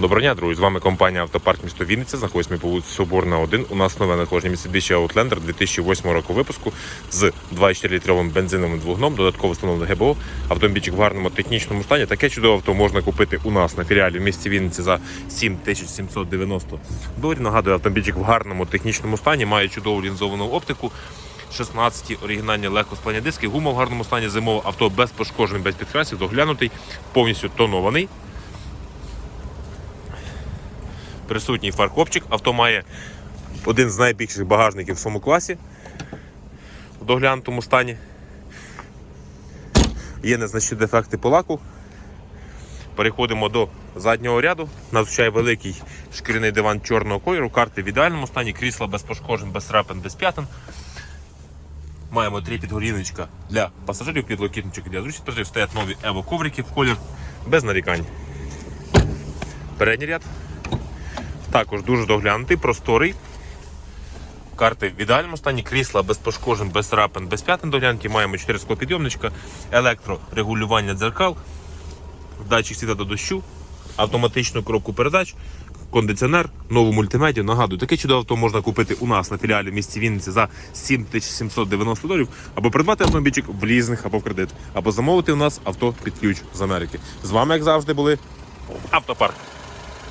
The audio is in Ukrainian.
Доброго дня, друзі. З вами компанія Автопарк місто Вінниця. Знаходимося ми по вулиці Соборна 1. У нас нове надходження Mitsubishi Outlander 2008 року випуску з 24-літровим бензиновим двигуном, додатково встановлене ГБО. Автомобільчик в гарному технічному стані. Таке чудове авто можна купити у нас на філіалі в місті Вінниці за 7790 доларів. Нагадую, автомобільчик в гарному технічному стані, має чудову лінзовану оптику. 16 оригінальні легкосплавні диски, гума в гарному стані зимове авто без пошкоджень, без підкрасів, доглянутий, повністю тонований. Присутній фаркопчик. Авто має один з найбільших багажників в своєму класі в доглянутому стані. Є незначні дефекти по лаку. Переходимо до заднього ряду. Надзвичай великий шкіряний диван чорного кольору, карти в ідеальному стані, крісла без пошкоджень, без рапин, без п'ятин. Маємо три підголівничка для пасажирів, підлокітничок для зручних пасажирів. Стоять нові ево коврики в колір без нарікань. Передній ряд. Також дуже доглянутий, просторий. Карти в ідеальному стані, крісла без пошкоджень, без рапин, без п'ятин доглянуті. Маємо 4 склопідйомничка, електрорегулювання дзеркал, датчик світа до дощу, автоматичну коробку передач, кондиціонер, нову мультимедію. Нагадую, таке чудове авто можна купити у нас на філіалі в місті Вінниці за 7790 доларів, або придбати автомобільчик в лізинг або в кредит, або замовити у нас авто під ключ з Америки. З вами, як завжди, були Автопарк.